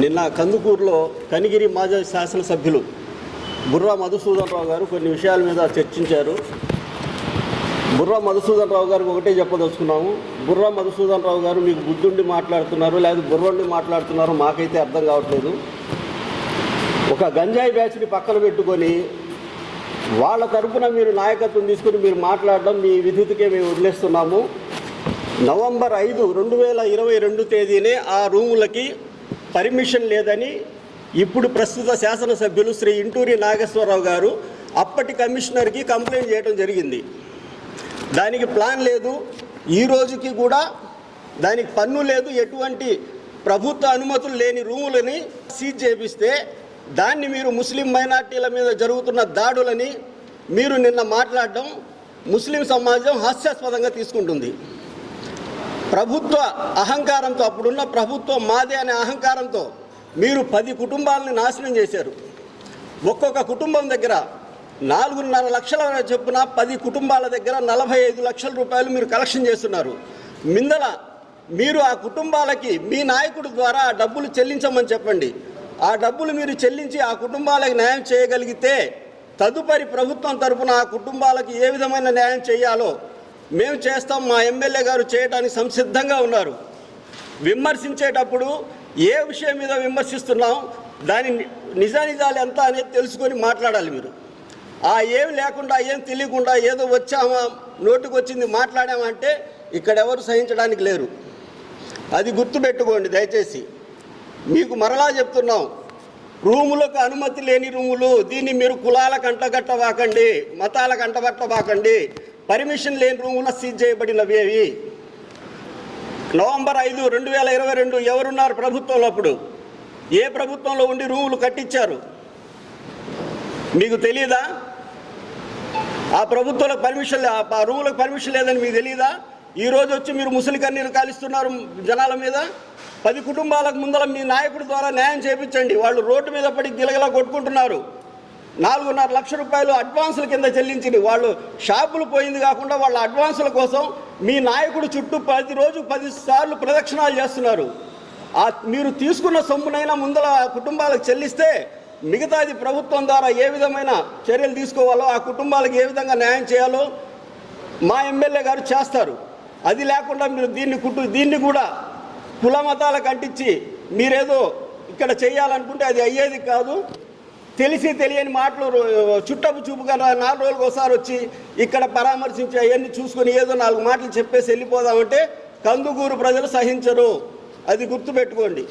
నిన్న కందుకూరులో కనిగిరి మాజీ శాసనసభ్యులు బుర్రా మధుసూదన్ రావు గారు కొన్ని విషయాల మీద చర్చించారు. బుర్రా మధుసూదన్ రావు గారికి ఒకటే చెప్పదలుచుకున్నాము. బుర్రా మధుసూదన్ రావు గారు మీకు బుద్ధుండి మాట్లాడుతున్నారు లేదా బుర్రండి మాట్లాడుతున్నారు మాకైతే అర్థం కావట్లేదు. ఒక గంజాయి బ్యాచ్ని పక్కన పెట్టుకొని వాళ్ళ తరపున మీరు నాయకత్వం తీసుకుని మీరు మాట్లాడడం మీ విద్యుత్కే మేము వదిలేస్తున్నాము. నవంబర్ ఐదు రెండు వేల ఇరవై రెండు తేదీనే ఆ రూములకి పర్మిషన్ లేదని ఇప్పుడు ప్రస్తుత శాసనసభ్యులు శ్రీ ఇంటూరి నాగేశ్వరరావు గారు అప్పటి కమిషనర్కి కంప్లైంట్ చేయడం జరిగింది. దానికి ప్లాన్ లేదు. ఈ రోజుకి కూడా దానికి పన్ను లేదు. ఎటువంటి ప్రభుత్వ అనుమతులు లేని రూములని సీజ్ చేపిస్తే దాన్ని మీరు ముస్లిం మైనార్టీల మీద జరుగుతున్న దాడులని మీరు నిన్న మాట్లాడడం ముస్లిం సమాజం హాస్యాస్పదంగా తీసుకుంటుంది. ప్రభుత్వ అహంకారంతో అప్పుడున్న ప్రభుత్వం మాదే అనే అహంకారంతో మీరు పది కుటుంబాలని నాశనం చేశారు. ఒక్కొక్క కుటుంబం దగ్గర నాలుగున్నర లక్షల చొప్పున పది కుటుంబాల దగ్గర నలభై ఐదు లక్షల రూపాయలు మీరు కలెక్షన్ చేస్తున్నారు. మిందల మీరు ఆ కుటుంబాలకి మీ నాయకుడి ద్వారా ఆ డబ్బులు చెల్లించమని చెప్పండి. ఆ డబ్బులు మీరు చెల్లించి ఆ కుటుంబాలకు న్యాయం చేయగలిగితే తదుపరి ప్రభుత్వం తరపున ఆ కుటుంబాలకు ఏ విధమైన న్యాయం చేయాలో మేము చేస్తాం మా ఎమ్మెల్యే గారు చేయడానికి సంసిద్ధంగా ఉన్నారు. విమర్శించేటప్పుడు ఏ విషయం మీద విమర్శిస్తున్నాం దాని నిజానిజాలు ఎంత అనేది తెలుసుకొని మాట్లాడాలి మీరు. ఆ ఏం లేకుండా ఏం తెలియకుండా ఏదో వచ్చామా నోటుకు వచ్చింది మాట్లాడామంటే ఇక్కడ ఎవరు సహించడానికి లేరు. అది గుర్తుపెట్టుకోండి దయచేసి. మీకు మరలా చెప్తున్నాం రూములకు అనుమతి లేని రూములు దీన్ని మీరు కులాల కంటగట్టవాకండి మతాల కంటగట్టవాకండి పర్మిషన్ లేని రూములు సీజ్ చేయబడినవి అవి. నవంబర్ ఐదు రెండు వేల ఇరవై రెండు ఎవరున్నారు ప్రభుత్వంలో అప్పుడు? ఏ ప్రభుత్వంలో ఉండి రూములు కట్టించారు? మీకు తెలియదా ఆ ప్రభుత్వంలో పర్మిషన్ ఆ రూములకు పర్మిషన్ లేదని మీకు తెలియదా ఈరోజు వచ్చి మీరు ముసలి కన్నీరు కాలుస్తున్నారు జనాల మీద? పది కుటుంబాలకు ముందర మీ నాయకుడి ద్వారా న్యాయం చేయించండి వాళ్ళు రోడ్డు మీద పడి గిలగిలా కొట్టుకుంటున్నారు. నాలుగున్నర లక్ష రూపాయలు అడ్వాన్సుల కింద చెల్లించింది. వాళ్ళు షాపులు పోయింది కాకుండా వాళ్ళ అడ్వాన్సుల కోసం మీ నాయకుడు చుట్టూ పది రోజు పది సార్లు ప్రదక్షిణాలు చేస్తున్నారు. ఆ మీరు తీసుకున్న సొమ్మునైనా ముందర ఆ కుటుంబాలకు చెల్లిస్తే మిగతాది ప్రభుత్వం ద్వారా ఏ విధమైన చర్యలు తీసుకోవాలో ఆ కుటుంబాలకు ఏ విధంగా న్యాయం చేయాలో మా ఎమ్మెల్యే గారు చేస్తారు. అది లేకుండా మీరు దీన్ని కుట్టు దీన్ని కూడా కుల మతాలకు అంటించి మీరేదో ఇక్కడ చేయాలనుకుంటే అది అయ్యేది కాదు. తెలిసి తెలియని మాటలు చుట్టపు చూపుగా నాలుగు రోజులకు ఒకసారి వచ్చి ఇక్కడ పరామర్శించి అవన్నీ చూసుకొని ఏదో నాలుగు మాటలు చెప్పేసి వెళ్ళిపోదామంటే కందుకూరు ప్రజలు సహించరు. అది గుర్తుపెట్టుకోండి.